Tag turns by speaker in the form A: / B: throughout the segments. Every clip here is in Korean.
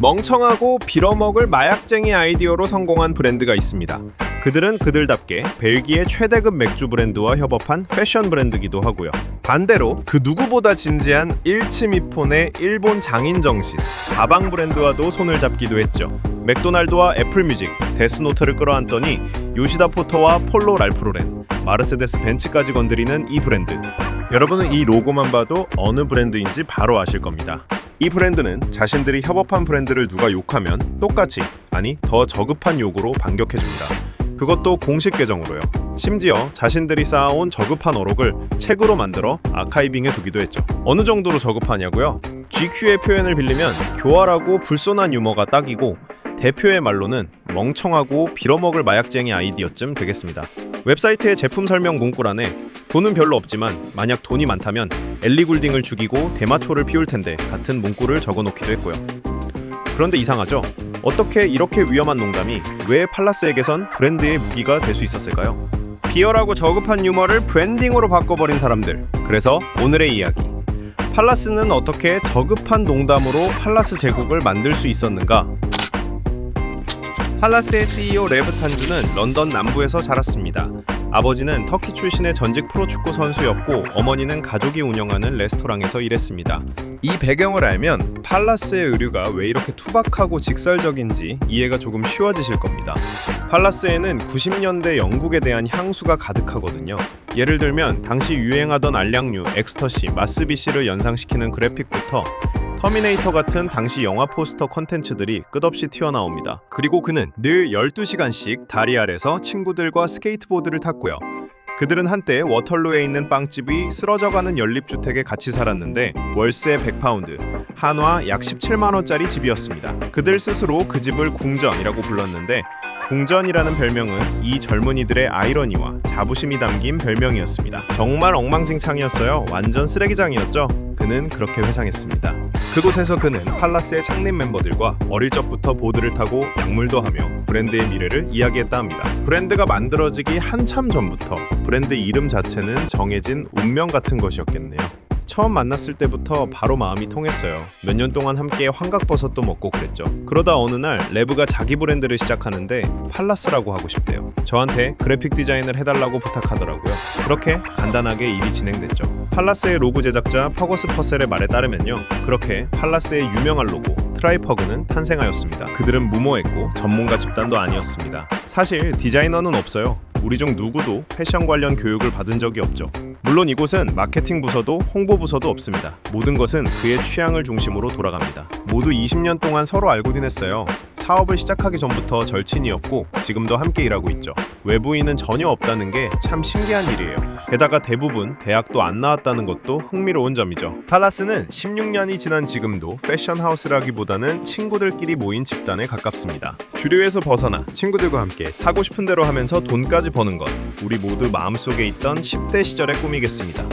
A: 멍청하고 빌어먹을 마약쟁이 아이디어로 성공한 브랜드가 있습니다. 그들은 그들답게 벨기에 최대급 맥주 브랜드와 협업한 패션 브랜드기도 하고요. 반대로 그 누구보다 진지한 일치미폰의 일본 장인 정신, 가방 브랜드와도 손을 잡기도 했죠. 맥도날드와 애플뮤직, 데스노트를 끌어안더니 요시다 포터와 폴로 랄프로렌, 마르세데스 벤츠까지 건드리는 이 브랜드. 여러분은 이 로고만 봐도 어느 브랜드인지 바로 아실 겁니다. 이 브랜드는 자신들이 협업한 브랜드를 누가 욕하면 똑같이 아니 더 저급한 욕으로 반격해줍니다. 그것도 공식 계정으로요. 심지어 자신들이 쌓아온 저급한 어록을 책으로 만들어 아카이빙해 두기도 했죠. 어느 정도로 저급하냐고요? GQ의 표현을 빌리면 교활하고 불손한 유머가 딱이고 대표의 말로는 멍청하고 빌어먹을 마약쟁이 아이디어쯤 되겠습니다. 웹사이트의 제품 설명 문구란에 돈은 별로 없지만 만약 돈이 많다면 엘리 굴딩을 죽이고 대마초를 피울 텐데 같은 문구를 적어놓기도 했고요. 그런데 이상하죠? 어떻게 이렇게 위험한 농담이 왜 팔라스에게선 브랜드의 무기가 될 수 있었을까요? 비열하고 저급한 유머를 브랜딩으로 바꿔버린 사람들. 그래서 오늘의 이야기. 팔라스는 어떻게 저급한 농담으로 팔라스 제국을 만들 수 있었는가? 팔라스의 CEO 레브 탄주는 런던 남부에서 자랐습니다. 아버지는 터키 출신의 전직 프로축구 선수였고 어머니는 가족이 운영하는 레스토랑에서 일했습니다. 이 배경을 알면 팔라스의 의류가 왜 이렇게 투박하고 직설적인지 이해가 조금 쉬워지실 겁니다. 팔라스에는 90년대 영국에 대한 향수가 가득하거든요. 예를 들면 당시 유행하던 알량류, 엑스터시, 마스비시를 연상시키는 그래픽부터 터미네이터 같은 당시 영화 포스터 컨텐츠들이 끝없이 튀어나옵니다. 그리고 그는 늘 12시간씩 다리 아래서 친구들과 스케이트보드를 탔고요. 그들은 한때 워털루에 있는 빵집이 쓰러져가는 연립주택에 같이 살았는데 월세 100파운드, 한화 약 17만 원짜리 집이었습니다. 그들 스스로 그 집을 궁전이라고 불렀는데 궁전이라는 별명은 이 젊은이들의 아이러니와 자부심이 담긴 별명이었습니다. 정말 엉망진창이었어요. 완전 쓰레기장이었죠. 그는 그렇게 회상했습니다. 그곳에서 그는 팔라스의 창립 멤버들과 어릴 적부터 보드를 타고 약물도 하며 브랜드의 미래를 이야기했다 합니다. 브랜드가 만들어지기 한참 전부터 브랜드 이름 자체는 정해진 운명 같은 것이었겠네요. 처음 만났을 때부터 바로 마음이 통했어요. 몇 년 동안 함께 황각버섯도 먹고 그랬죠. 그러다 어느 날 레브가 자기 브랜드를 시작하는데 팔라스라고 하고 싶대요. 저한테 그래픽 디자인을 해달라고 부탁하더라고요. 그렇게 간단하게 일이 진행됐죠. 팔라스의 로고 제작자 퍼거스 퍼셀의 말에 따르면요. 그렇게 팔라스의 유명한 로고 트라이퍼그는 탄생하였습니다. 그들은 무모했고 전문가 집단도 아니었습니다. 사실 디자이너는 없어요. 우리 중 누구도 패션 관련 교육을 받은 적이 없죠. 물론 이곳은 마케팅 부서도 홍보 부서도 없습니다. 모든 것은 그의 취향을 중심으로 돌아갑니다. 모두 20년 동안 서로 알고 지냈어요. 사업을 시작하기 전부터 절친이었고 지금도 함께 일하고 있죠. 외부인은 전혀 없다는 게 참 신기한 일이에요. 게다가 대부분 대학도 안 나왔다는 것도 흥미로운 점이죠. 팔라스는 16년이 지난 지금도 패션 하우스라기보다는 친구들끼리 모인 집단에 가깝습니다. 주류에서 벗어나 친구들과 함께 하고 싶은 대로 하면서 돈까지 버는 것. 우리 모두 마음속에 있던 10대 시절의 꿈이겠습니다.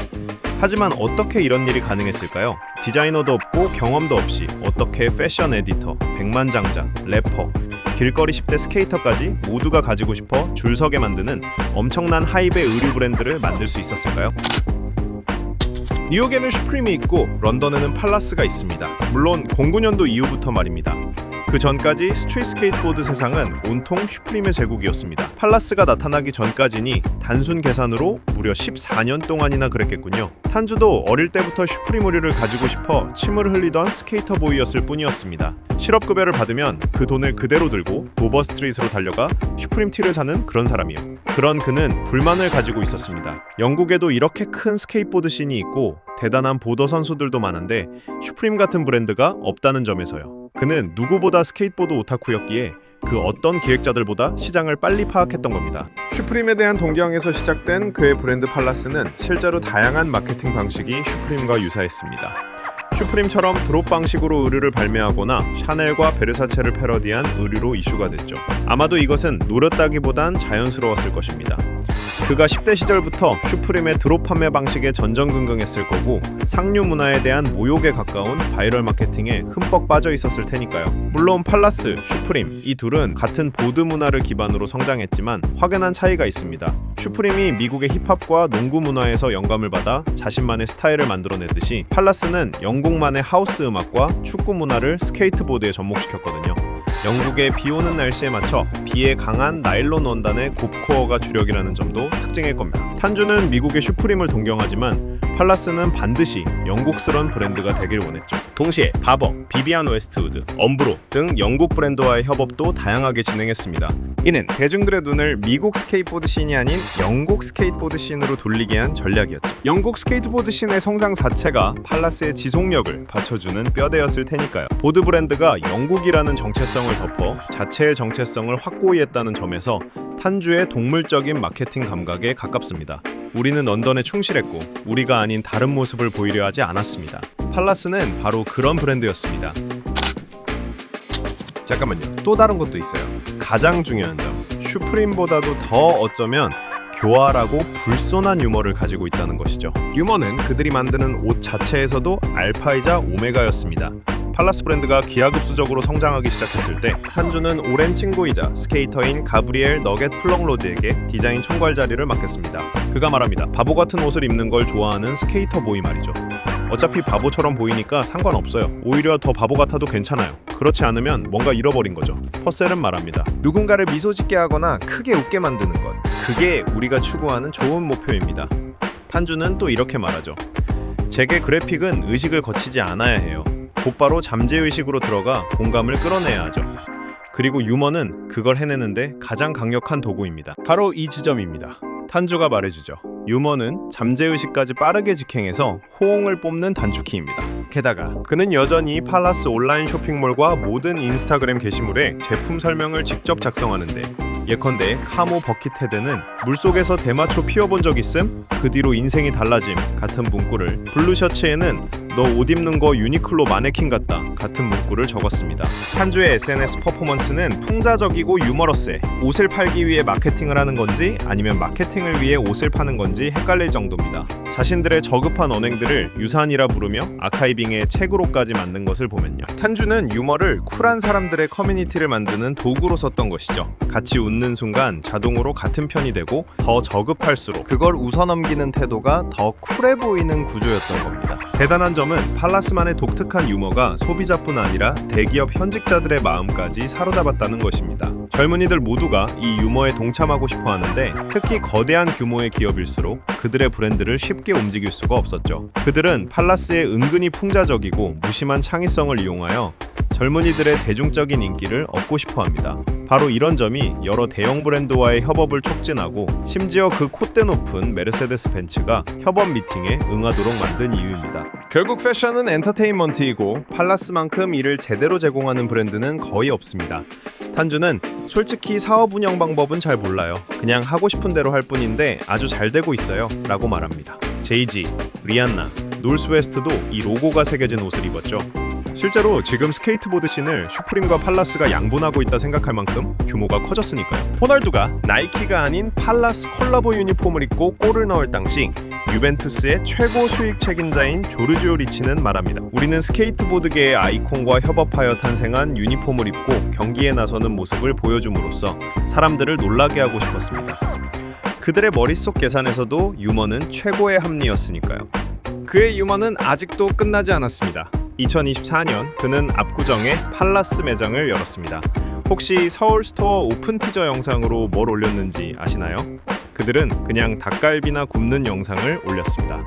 A: 하지만 어떻게 이런 일이 가능했을까요? 디자이너도 없고 경험도 없이 어떻게 패션 에디터, 백만장자, 래퍼, 길거리 10대 스케이터까지 모두가 가지고 싶어 줄 서게 만드는 엄청난 하이브의 의류 브랜드를 만들 수 있었을까요? 뉴욕에는 슈프림이 있고 런던에는 팔라스가 있습니다. 물론 09년도 이후부터 말입니다. 그 전까지 스트릿 스케이트보드 세상은 온통 슈프림의 제국이었습니다. 팔라스가 나타나기 전까지니 단순 계산으로 무려 14년 동안이나 그랬겠군요. 탄주도 어릴 때부터 슈프림 의류를 가지고 싶어 침을 흘리던 스케이터 보이였을 뿐이었습니다. 실업급여를 받으면 그 돈을 그대로 들고 도버 스트리트로 달려가 슈프림 티를 사는 그런 사람이요. 그런 그는 불만을 가지고 있었습니다. 영국에도 이렇게 큰 스케이트보드 씬이 있고 대단한 보더 선수들도 많은데 슈프림 같은 브랜드가 없다는 점에서요. 그는 누구보다 스케이트보드 오타쿠였기에 그 어떤 기획자들보다 시장을 빨리 파악했던 겁니다. 슈프림에 대한 동경에서 시작된 그의 브랜드 팔라스는 실제로 다양한 마케팅 방식이 슈프림과 유사했습니다. 슈프림처럼 드롭 방식으로 의류를 발매하거나 샤넬과 베르사체를 패러디한 의류로 이슈가 됐죠. 아마도 이것은 노렸다기보단 자연스러웠을 것입니다. 그가 10대 시절부터 슈프림의 드롭 판매 방식에 전전긍긍했을 거고 상류 문화에 대한 모욕에 가까운 바이럴 마케팅에 흠뻑 빠져 있었을 테니까요. 물론 팔라스, 슈프림 이 둘은 같은 보드 문화를 기반으로 성장했지만 확연한 차이가 있습니다. 슈프림이 미국의 힙합과 농구 문화에서 영감을 받아 자신만의 스타일을 만들어내듯이 팔라스는 영국만의 하우스 음악과 축구 문화를 스케이트보드에 접목시켰거든요. 영국의 비 오는 날씨에 맞춰 비에 강한 나일론 원단의 곱코어가 주력이라는 점도 특징일 겁니다. 탄주는 미국의 슈프림을 동경하지만 팔라스는 반드시 영국스런 브랜드가 되길 원했죠. 동시에 바버, 비비안 웨스트우드, 엄브로 등 영국 브랜드와의 협업도 다양하게 진행했습니다. 이는 대중들의 눈을 미국 스케이트보드 씬이 아닌 영국 스케이트보드 씬으로 돌리게 한 전략이었죠. 영국 스케이트보드 씬의 성장 자체가 팔라스의 지속력을 받쳐주는 뼈대였을 테니까요. 보드 브랜드가 영국이라는 정체성을 덮어 자체의 정체성을 확고히 했다는 점에서 탄주의 동물적인 마케팅 감각에 가깝습니다. 우리는 런던에 충실했고 우리가 아닌 다른 모습을 보이려 하지 않았습니다. 팔라스는 바로 그런 브랜드였습니다. 잠깐만요. 또 다른 것도 있어요. 가장 중요한 점. 슈프림보다도 더 어쩌면 교활하고 불손한 유머를 가지고 있다는 것이죠. 유머는 그들이 만드는 옷 자체에서도 알파이자 오메가였습니다. 팔라스 브랜드가 기하급수적으로 성장하기 시작했을 때 한주는 오랜 친구이자 스케이터인 가브리엘 너겟 플렁로드에게 디자인 총괄 자리를 맡겼습니다. 그가 말합니다. 바보 같은 옷을 입는 걸 좋아하는 스케이터 보이 말이죠. 어차피 바보처럼 보이니까 상관없어요. 오히려 더 바보 같아도 괜찮아요. 그렇지 않으면 뭔가 잃어버린 거죠. 퍼셀은 말합니다. 누군가를 미소 짓게 하거나 크게 웃게 만드는 것. 그게 우리가 추구하는 좋은 목표입니다. 탄주는 또 이렇게 말하죠. 제게 그래픽은 의식을 거치지 않아야 해요. 곧바로 잠재 의식으로 들어가 공감을 끌어내야 하죠. 그리고 유머는 그걸 해내는데 가장 강력한 도구입니다. 바로 이 지점입니다. 탄주가 말해주죠. 유머는 잠재의식까지 빠르게 직행해서 호응을 뽑는 단축키입니다. 게다가 그는 여전히 팔라스 온라인 쇼핑몰과 모든 인스타그램 게시물에 제품 설명을 직접 작성하는데 예컨대 카모 버킷 헤드는 물속에서 대마초 피워본 적 있음? 그 뒤로 인생이 달라짐 같은 문구를 블루 셔츠에는 너 옷 입는 거 유니클로 마네킹 같다 같은 문구를 적었습니다. 탄주의 SNS 퍼포먼스는 풍자적이고 유머러스해 옷을 팔기 위해 마케팅을 하는 건지 아니면 마케팅을 위해 옷을 파는 건지 헷갈릴 정도입니다. 자신들의 저급한 언행들을 유산이라 부르며 아카이빙에 책으로까지 만든 것을 보면요. 탄주는 유머를 쿨한 사람들의 커뮤니티를 만드는 도구로 썼던 것이죠. 같이 웃는 순간 자동으로 같은 편이 되고 더 저급할수록 그걸 웃어넘기는 태도가 더 쿨해 보이는 구조였던 겁니다. 대단한 점은 팔라스만의 독특한 유머가 소비자뿐 아니라 대기업 현직자들의 마음까지 사로잡았다는 것입니다. 젊은이들 모두가 이 유머에 동참하고 싶어 하는데 특히 거대한 규모의 기업일수록 그들의 브랜드를 쉽게 움직일 수가 없었죠. 그들은 팔라스의 은근히 풍자적이고 무심한 창의성을 이용하여 젊은이들의 대중적인 인기를 얻고 싶어 합니다. 바로 이런 점이 여러 대형 브랜드와의 협업을 촉진하고 심지어 그 콧대 높은 메르세데스 벤츠가 협업 미팅에 응하도록 만든 이유입니다. 결국 패션은 엔터테인먼트이고 팔라스만큼 이를 제대로 제공하는 브랜드는 거의 없습니다. 탄주는 솔직히 사업 운영 방법은 잘 몰라요. 그냥 하고 싶은 대로 할 뿐인데 아주 잘 되고 있어요. 라고 말합니다. 제이지, 리안나, 놀스웨스트도 이 로고가 새겨진 옷을 입었죠. 실제로 지금 스케이트보드 씬을 슈프림과 팔라스가 양분하고 있다 생각할 만큼 규모가 커졌으니까요. 호날두가 나이키가 아닌 팔라스 콜라보 유니폼을 입고 골을 넣을 당시 유벤투스의 최고 수익 책임자인 조르지오 리치는 말합니다. 우리는 스케이트보드계의 아이콘과 협업하여 탄생한 유니폼을 입고 경기에 나서는 모습을 보여줌으로써 사람들을 놀라게 하고 싶었습니다. 그들의 머릿속 계산에서도 유머는 최고의 합리였으니까요. 그의 유머는 아직도 끝나지 않았습니다. 2024년 그는 압구정에 팔라스 매장을 열었습니다. 혹시 서울 스토어 오픈 티저 영상으로 뭘 올렸는지 아시나요? 그들은 그냥 닭갈비나 굽는 영상을 올렸습니다.